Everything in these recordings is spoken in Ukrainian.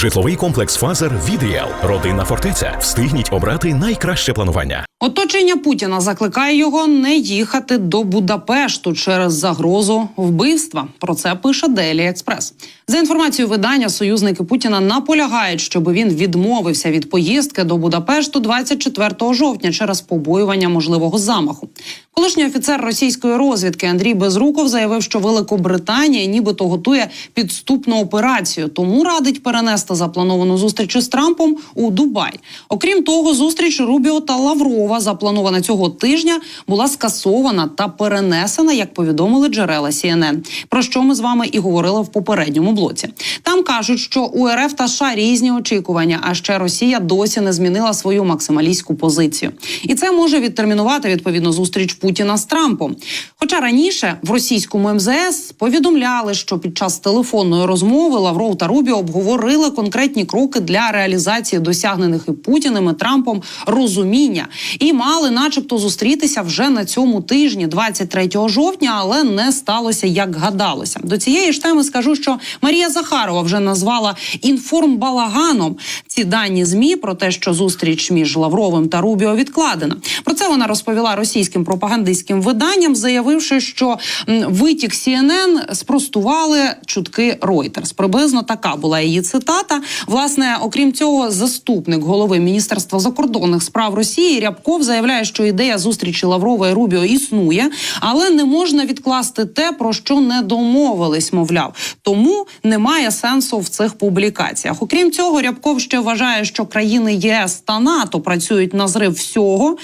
Житловий комплекс Фазер від Ріал. Родинна фортеця. Встигніть обрати найкраще планування. Оточення Путіна закликає його не їхати до Будапешту через загрозу вбивства. Про це пише Делі Експрес. За інформацією видання, союзники Путіна наполягають, щоб він відмовився від поїздки до Будапешту 24 жовтня через побоювання можливого замаху. Колишній офіцер російської розвідки Андрій Безруков заявив, що Великобританія нібито готує підступну операцію, тому радить перенести заплановану зустріч із Трампом у Дубай. Окрім того, зустріч Рубіо та Лаврова, запланована цього тижня, була скасована та перенесена, як повідомили джерела CNN, про що ми з вами і говорили в попередньому блоці. Там кажуть, що у РФ та США різні очікування, а ще Росія досі не змінила свою максималістську позицію, і це може відтермінувати відповідно зустріч Путіна з Трампом. Хоча раніше в російському МЗС повідомляли, що під час телефонної розмови Лавров та Рубіо обговорили конкретні кроки для реалізації досягнених і Путіним і Трампом розуміння, і мали, начебто, зустрітися вже на цьому тижні, 23 жовтня, але не сталося як гадалося. До цієї ж теми скажу, що Марія Захарова вже назвала інформбалаганом ці дані змі про те, що зустріч між Лавровим та Рубіо відкладена. Про це вона розповіла російським пропагандистським виданням, заявивши, що витік CNN спростували чутки Reuters. Приблизно така була її цитата. Власне, окрім цього, заступник голови міністерства закордонних справ Росії Рябков заявляє, що ідея зустрічі Лаврова і Рубіо існує, але не можна відкласти те, про що не домовились. Мовляв, тому немає сенсу в цих публікаціях. Окрім цього, Рябков ще вважає, що країни ЄС та НАТО працюють на зрив всього.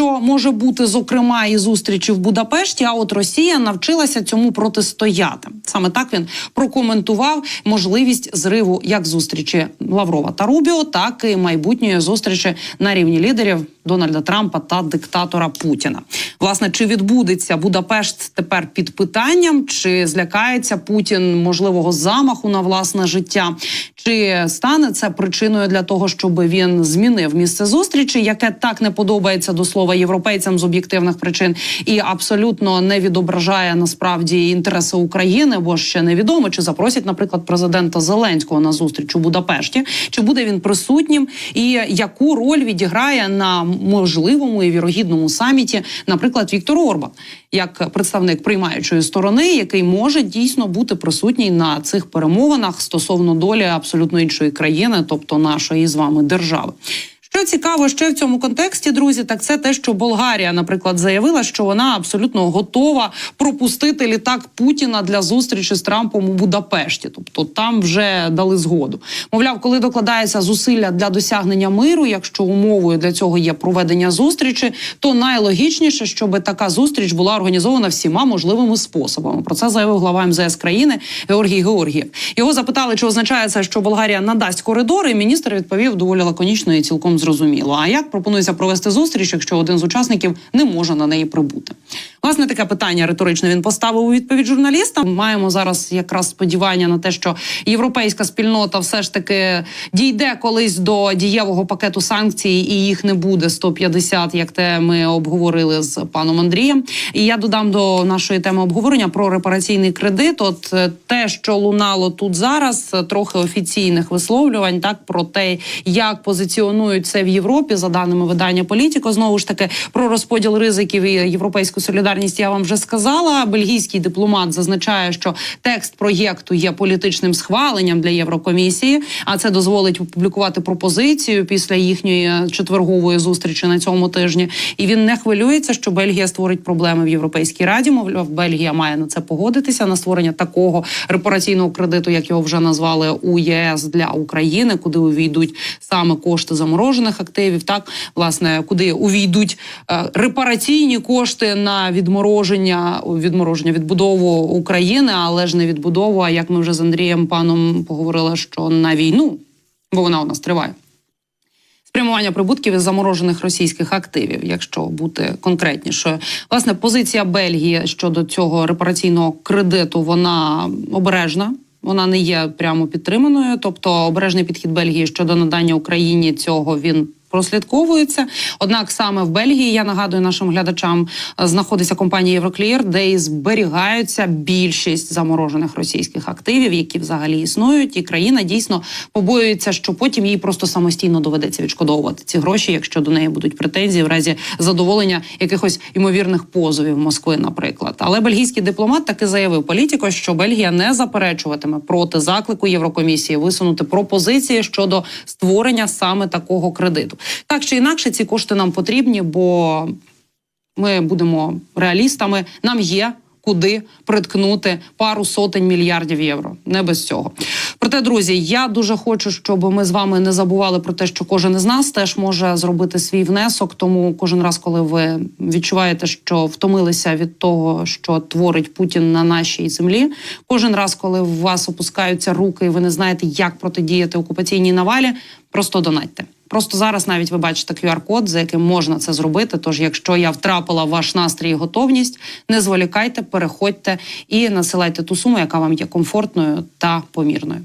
Що може бути зокрема і зустрічі в Будапешті? А от Росія навчилася цьому протистояти. Саме так він прокоментував можливість зриву як зустрічі Лаврова та Рубіо, так і майбутньої зустрічі на рівні лідерів Дональда Трампа та диктатора Путіна. Власне, чи відбудеться Будапешт тепер під питанням, чи злякається Путін можливого замаху на власне життя? Чи стане це причиною для того, щоб він змінив місце зустрічі, яке так не подобається до слова європейцям з об'єктивних причин, і абсолютно не відображає насправді інтереси України, бо ще невідомо, чи запросять, наприклад, президента Зеленського на зустріч у Будапешті, чи буде він присутнім, і яку роль відіграє на можливому і вірогідному саміті, наприклад, Віктор Орбан, як представник приймаючої сторони, який може дійсно бути присутній на цих перемовинах стосовно долі абсолютно іншої країни, тобто нашої з вами держави. Що цікаво ще в цьому контексті, друзі, так це те, що Болгарія, наприклад, заявила, що вона абсолютно готова пропустити літак Путіна для зустрічі з Трампом у Будапешті. Тобто там вже дали згоду. Мовляв, коли докладається зусилля для досягнення миру, якщо умовою для цього є проведення зустрічі, то найлогічніше, щоб така зустріч була організована всіма можливими способами. Про це заявив глава МЗС країни Георгій Георгієв. Його запитали, чи означає це, що Болгарія надасть коридори. Міністр відповів доволі лаконічно і цілком зрозуміло. А як пропонується провести зустріч, якщо один з учасників не може на неї прибути? Власне, таке питання риторичне він поставив у відповідь журналістам. Маємо зараз якраз сподівання на те, що європейська спільнота все ж таки дійде колись до дієвого пакету санкцій, і їх не буде 150, як те ми обговорили з паном Андрієм. І я додам до нашої теми обговорення про репараційний кредит. От е, те, що лунало тут зараз, е, трохи офіційних висловлювань, так про те, як позиціонують це в Європі, за даними видання Політіко. Знову ж таки про розподіл ризиків і європейську солідарність. Я вам вже сказала. Бельгійський дипломат зазначає, що текст проєкту є політичним схваленням для Єврокомісії, а це дозволить опублікувати пропозицію після їхньої четвергової зустрічі на цьому тижні. І він не хвилюється, що Бельгія створить проблеми в Європейській раді. Мовляв, Бельгія має на це погодитися на створення такого репараційного кредиту, як його вже назвали у єС для України, куди увійдуть саме кошти заморожених активів. Так власне, куди увійдуть е, репараційні кошти на відмороження відмороження відбудову України, але ж не відбудову. А як ми вже з Андрієм паном поговорили, що на війну, бо вона у нас триває. Спрямування прибутків із заморожених російських активів, якщо бути конкретнішою, власне позиція Бельгії щодо цього репараційного кредиту, вона обережна. Вона не є прямо підтриманою. Тобто, обережний підхід Бельгії щодо надання Україні цього він прослідковується. Однак саме в Бельгії, я нагадую нашим глядачам, знаходиться компанія Євроклір, де і зберігаються більшість заморожених російських активів, які взагалі існують, і країна дійсно побоюється, що потім їй просто самостійно доведеться відшкодовувати ці гроші, якщо до неї будуть претензії в разі задоволення якихось ймовірних позовів Москви, наприклад. Але бельгійський дипломат таки заявив політико, що Бельгія не заперечуватиме проти заклику Єврокомісії висунути пропозиції щодо створення саме такого кредиту. Так чи інакше, ці кошти нам потрібні, бо ми будемо реалістами. Нам є куди приткнути пару сотень мільярдів євро. Не без цього. Проте, друзі, я дуже хочу, щоб ми з вами не забували про те, що кожен із нас теж може зробити свій внесок. Тому кожен раз, коли ви відчуваєте, що втомилися від того, що творить Путін на нашій землі, кожен раз, коли у вас опускаються руки, і ви не знаєте, як протидіяти окупаційній навалі, просто донатьте. Просто зараз навіть ви бачите QR-код, за яким можна це зробити. Тож, якщо я втрапила в ваш настрій і готовність, не зволікайте, переходьте і насилайте ту суму, яка вам є комфортною та помірною.